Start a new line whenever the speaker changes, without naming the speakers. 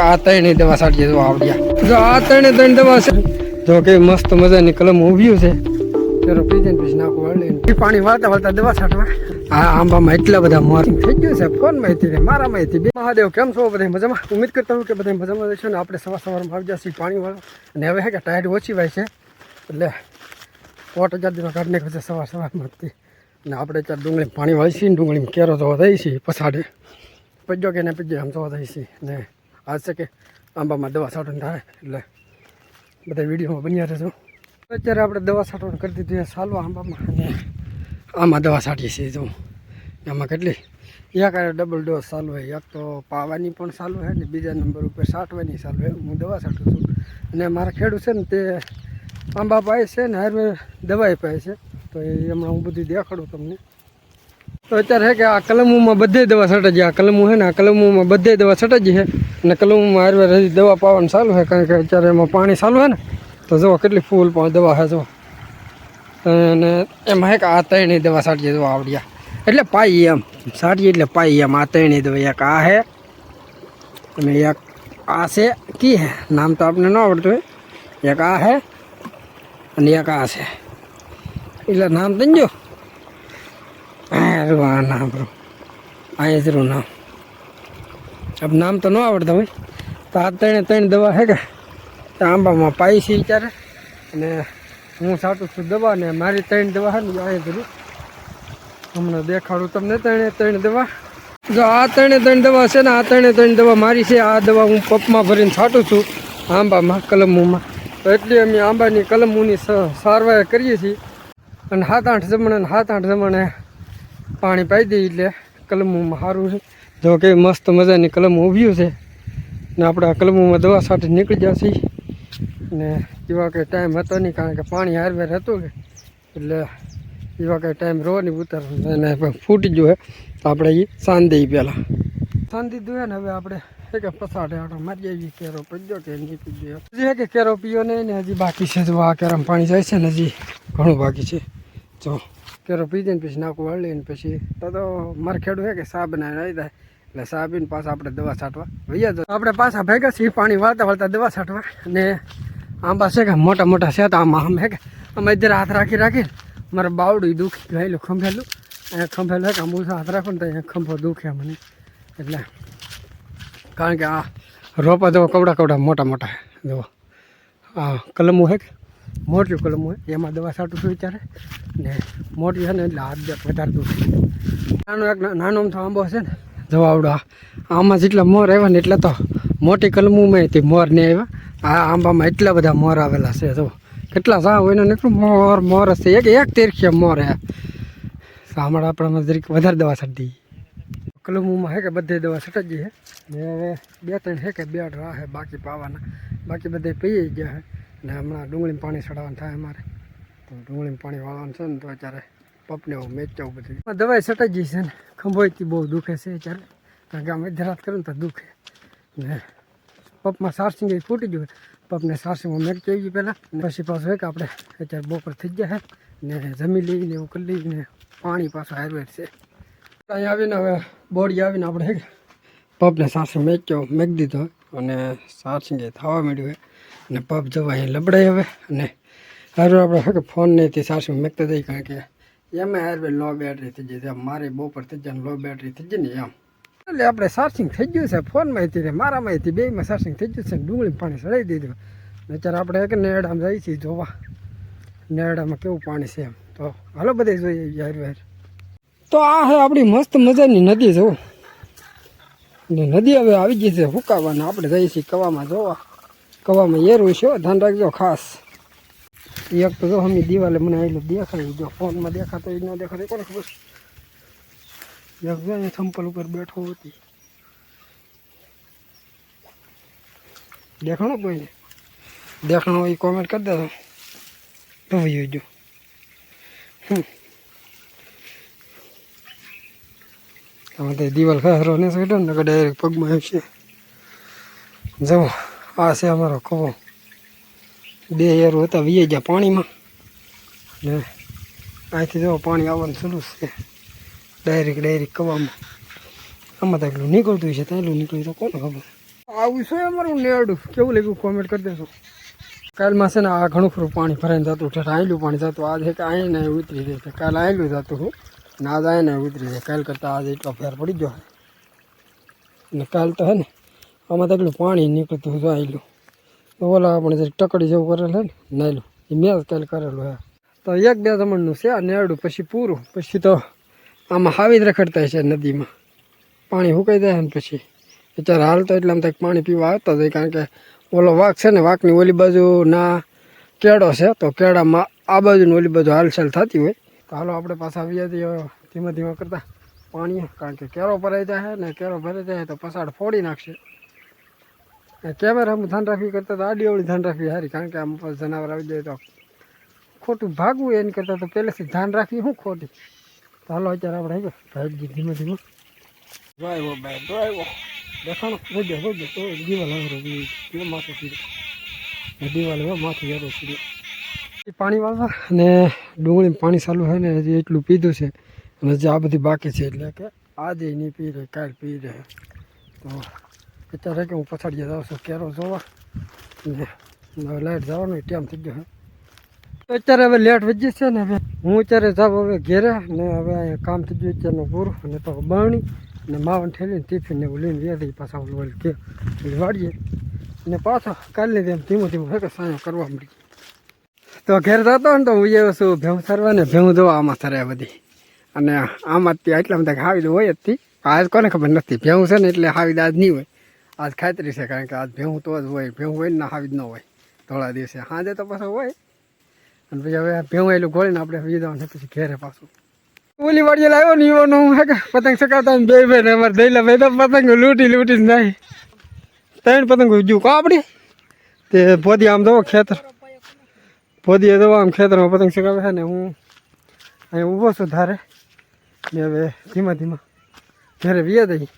આ ત્રણેય દવા સાટીએ જો આવડ્યા જો આ ત્રણે ત્રણ દવા છે જો કે મસ્ત મજાની કલમ ઉભ્યું છે. પછી નાખું વાળી પાણી વાળતા વાળતા દવા છાંટવા. આ આંબામાં એટલા બધા મોર થઈ ગયું છે કોણ માહિતી ને મારા માહિતી બે મહાદેવ કેમ છો બધા? મજામાં? ઉમેદ કરતા હું કે બધા મજામાં રહેશો ને આપણે સવાર સવારમાં આવી જશે પાણી વાળો અને હવે હે કે ટાયર ઓછી હોય છે એટલે કોટ હજાર દિવસ કાઢી નાખ્યો છે સવાર સવારમાંથી અને આપણે ત્યાં ડુંગળી પાણી વાળીશી ને ડુંગળીમાં કેરો જોવા થઈ છે પછાડે. પજ્જો કે ને પજ્જો આમ જોવા થઈ છે ને આજ છે કે આંબામાં દવા છાંટવાની થાય, એટલે બધા વિડીયોમાં બન્યા રહેજો. અત્યારે આપણે દવા છાંટવાનું કરી દીધી છે સાલો આંબામાં. અને આમાં દવા છાંટીએ છીએ જો. એમાં કેટલી? એક ડબલ ડોઝ ચાલુ હોય એક તો પાવાની પણ ચાલુ હોય ને બીજા નંબર ઉપર છાંટવાની ચાલુ હોય હું દવા છાંટું છું. અને મારા ખેડૂત છે ને તે આંબા પાય છે ને આયુર્વેદ દવાઈ પાય છે. તો એ હમણાં હું બધું દેખાડું તમને. તો અત્યારે છે કે આ કલમોમાં બધે દવા છટાજી આ કલમો છે ને, આ કલમોમાં બધે દવા છટાજી છે અને કલમોમાં આયુર્વેદ દવા પાવાનું ચાલુ છે કારણ કે અત્યારે એમાં પાણી ચાલુ છે ને, તો જુઓ કેટલી ફૂલ પણ દવા છે જુઓ. અને એમાં હે કે આ ત્રણેય દવા છાંટીએ દવા આવડ્યા એટલે પાઈ એમ. છાંટીએ એટલે પાઈ એમ. આ ત્રણેય દવા એક આ હે અને એક આ છે કી હે. નામ તો આપણે ન આવડતું હોય. એક આ હે અને એક આ છે. એટલે નામ તંજો હારું આ નામ જરૂર નામ. अब નામ તો ન આવડતા હોય. તો આ ત્રણે ત્રણ દવા હે કે? આંબામાં પાઈ છે વિચારે. અને હું સાટું છું દવા ને મારી ત્રણ દવા છે ને આયજરું હમણાં દેખાડું તમને ત્રણે ત્રણ દવા. જો આ ત્રણે ત્રણ દવા છે ને, આ ત્રણે ત્રણ દવા મારી છે. આ દવા હું પપમાં ભરીને છાંટું છું આંબામાં, કલમોમાં. તો એટલી અમે આંબાની, કલમોની સારવાર કરીએ છીએ. અને સાત આઠ જમણે સાત આઠ જમણે પાણી પાઈ દઈએ એટલે કલમોમાં સારું છે. જો કે મસ્ત મજાની કલમ ઊભ્યું છે. ને આપણે આ કલમુમાં દવા સાથે નીકળી જશે. ને એવા કંઈ ટાઈમ હતો નહીં, કારણ કે પાણી હારવેર હતું કે. એટલે એવા કંઈ ટાઈમ રો નહીં ઉતાર. અને ફૂટી ગયો તો આપણે એ સાંધી પહેલાં. સાંધી દઈએ ને, હવે આપણે એક પસાડે આટો મારી આવીએ કેરો પીજો કે નહીં પીજો હજી કે કેરો પીયો નહીં ને, હજી બાકી છે જો આ કેરામાં પાણી જાય છે ને, હજી ઘણું બાકી છે. જો. કેરો પી ને પછી નાખું વાળી ને પછી તો તો મારે ખેડું છે કે સા બનાવીને આવી જાય એટલે સા પીને પાછા આપણે દવા છાંટવા. વૈયા તો આપણે પાછા ભેગા છીએ પાણી વાળતા વાળતા દવા છાંટવા. અને આંબા છે કે મોટા મોટા છે તો આમાં આમ હે કે અમે ઇધર હાથ રાખી રાખી મારે બાવડું દુખી ગયેલું ખંભેલું. અહીંયા ખંભેલું કે ઊંચા હાથ રાખો ને તો અહીંયા ખંભો દુખે મને. એટલે કારણ કે આ રોપા જો કવડા કવડા મોટા મોટા હે આ કલમો હે કે મોટી કલમ હોય, એમાં દવા છાંટું છું વિચારે ને મોટી છે ને, એટલે હાથ વધારે દૂર નાનો એક નાનો અમથો આંબો છે ને દવાવડો આ. આમાં જેટલા મોર આવ્યા ને એટલે તો મોટી કલમોમાં હતી મોર નહીં આવ્યા. આ આંબામાં એટલા બધા મોર આવેલા છે, જો. કેટલા સા હોય ને, નીકળું. મોર મોર હશે. એક એક તીરખીએ મોર હે. સાંભળ આપણામાં જરીક વધારે દવા છાંટી કલમોમાં હે કે બધે દવા છટાજી હે ને હવે બે, ત્રણ હે કે બે રાહ બાકી પાવાના. બાકી બધે પીએ ગયા હે. ને હમણાં ડુંગળીમાં પાણી ચડાવવાનું થાય અમારે. તો ડુંગળીમાં પાણી વાળવાનું છે ને, તો અત્યારે પપને હું મેચાવું બધું. દવાઈ સટાઈ છટાજી છે ને ખંભોઈથી બહુ દુખે છે અત્યારે. કારણ કે આમ ધરાત કરું તો દુખે. ને પપમાં સારસિંગ ફૂટી ગયું પપને સારસિંગમાં મેચ આવી પહેલાં. પછી પાછું એક આપણે અત્યારે બપોર થઈ ગયા છે. ને જમી લઈને એવું કરી લઈને પાણી પાછું આયુર્વેદ છે. અહીંયા આવીને હવે બોડી આવીને આપણે પપને સારસિંગ મેચ્યો, મેક દીધો. અને સારસિંગ થવા માંડ્યું હોય અને પબ જવા અહીં લબડાઈ હવે. અને હારું આપણે હવે ફોન નહીં તે સારસિંગ મેકતા જઈએ કારણ કે એમાં હારવે લો બેટરી થઈ જાય. મારી બપોર થઈ જાય લો બેટરી થઈ જાય ને એમ. એટલે આપણે સાર્સિંગ થઈ ગયું છે ફોનમાં માહિતી ને મારા માહિતી બેમાં સાર્સિંગ થઈ ગયું છે ડુંગળી પાણી ચડાવી દીધું. અત્યારે આપણે એક નેડામાં જઈએ છીએ જોવા. નેડામાં કેવું પાણી છે એમ. તો હાલો બધે જોઈએ યાર વાર તો આ હે આપણી મસ્ત મજાની નદી જોવું ને નદી હવે આવી ગઈ છે ફૂકાવાને આપણે જઈએ છીએ કવામાં જોવા. કવામાં એરું છે ધ્યાન રાખજો, ખાસ. એક તો જો અમે દિવાલે મને આવેલું દેખાય જો ફોનમાં દેખાતો ન દેખાતો કોને ખબર? એક જો અહીંયા થંપલ ઉપર બેઠો હતી. દેખાણો કોઈને? દેખાણો એ કોમેન્ટ કરી દેજો. ભાઈ જો હમ. આમાં તો દિવાલ ખારો ને સડે ને ડાયરેક્ટ પગમાં આવશે. જવો આ છે અમારો કવો બે એરો હતા વીએ ગયા પાણીમાં. ને અહીંથી જો પાણી આવવાનું શરૂ છે. ડાયરેક્ટ ડાયરેક્ટ કવામાં આમાં તો એટલું નીકળતું છે એટલું નીકળ્યું તો કોને ખબર? આવું છે અમારું નેરડું. કેવું લાગ્યું કોમેન્ટ કરી દેશો કાલમાં છે ને આ ઘણું ખરું પાણી ભરાઈને જતું ઠેઠ આયેલું પાણી જતું. આજે કે અહીં ને ઉતરી જાય છે. કાલ આયેલું જતું હું ને આજ અહીં ને ઉતરી જાય કાલ કરતાં આજે એટલો ફેર પડી ગયો ને કાલ તો હે ને આમાં તકલું પાણી નીકળતું હતું આવેલું તો ઓલા આપણે જરીક ટકડી જેવું કરેલું હે ને, નાયલું, એ મેં કાલે કરેલું હે તો એક બે જમણનું છે, આ નેરડું, પછી પૂરું, પછી તો આમાં હાવી જ રખડતા છે નદીમાં. પાણી સુકાઈ જાય ને પછી. હાલ તો એટલે આમ તક પાણી પીવા આવતા જ હોય, કારણ કે ઓલો વાઘ છે ને, વાઘની ઓલી બાજુ ના કેળો છે, તો કેળામાં આ બાજુની ઓલી બાજુ હાલચાલ થતી હોય. તો હાલો આપણે પાછા આવી જઈએ ધીમે ધીમે કરતા પાણી કારણ કે કેરો ભરાઈ જાય ને કેરો ભરાઈ જાય તો પસાડ ફોડી નાખશે. કેમેરામાં ધ્યાન રાખવી કરતાં તો આડીઓળી ધ્યાન રાખવી સારી, કારણ કે આમ જનાવર આવી જાય તો ખોટું ભાગવું એની કરતાં તો પહેલેથી ધ્યાન રાખવી શું ખોટી? તો હાલો અત્યારે આપણે ભાઈ ધીમે ધીમે. ડ્રાઈવો ભાઈ ડ્રાઈવો દેખાણો જોજો જોજો તો દિવાલ કેવો માથું સીધું દિવાલ હવે માથું હેરો સીધો પાણી વાળવા અને ડુંગળી પાણી ચાલુ હોય ને હજી એટલું પીધું છે, અને હજી આ બધી બાકી છે, એટલે કે આજે નહીં પી રહે કાલ પી રહે તો અત્યારે કે હું પછાડીએ જાઉં છું, કેરો જોવા. ને હવે લાઇટ જવાનો ટાઈમ થઈ ગયો છે અત્યારે હવે લેટ વધી છે ને હવે હું અત્યારે જાઉં હવે ઘેરે ને હવે અહીંયા કામ થઈ ગયું અત્યારનું પૂરું. અને તો બરણી ને માવન ઠેલીને ટિફિન ને એવું લઈને વ્યાધી પાછા ઓલું કે વાળીએ અને પાછો કાલે જેમ ધીમું ધીમું હે કે સાયો કરવા મળી તો ઘેર જતો ને તો હું એ શું ભેવું સરવા ને ભેવું જોવા આમાં સરે બધી. અને આમાં ત્યાં એટલા બધા હાવી હોય જ હતી આજ કોને ખબર નથી ભેવું છે ને એટલે હાવી આજ નહીં હોય. આજ ખાતરી છે, કારણ કે આજ ભેહું તો જ હોય, ભેહું હોય ને ના હાવી જ ન હોય, ધોળા દિવસે. સાંજે તો પાછું હોય. અને પછી હવે ભેવું એલું ગોળીને આપણે વીજવાનું પછી ઘેરે પાછું. ઓલી વાડીએ લાવ્યો ને ઈવાનો, હે કે, પતંગ ચકાવતા ને બે બે ને અમારે દઈલા ભાઈ, તો પતંગ લૂંટી લૂંટી જાય ત્રણ પતંગ ઉજ્યું કાપડી તે ભોદી આમ જવો ખેતર. ભોદીએ જવો આમ ખેતરમાં પતંગ ચકાવે છે ને હું અહીંયા ઊભો છું ધારે. ને હવે ધીમા ધીમા ઘરે વ્યા દઈ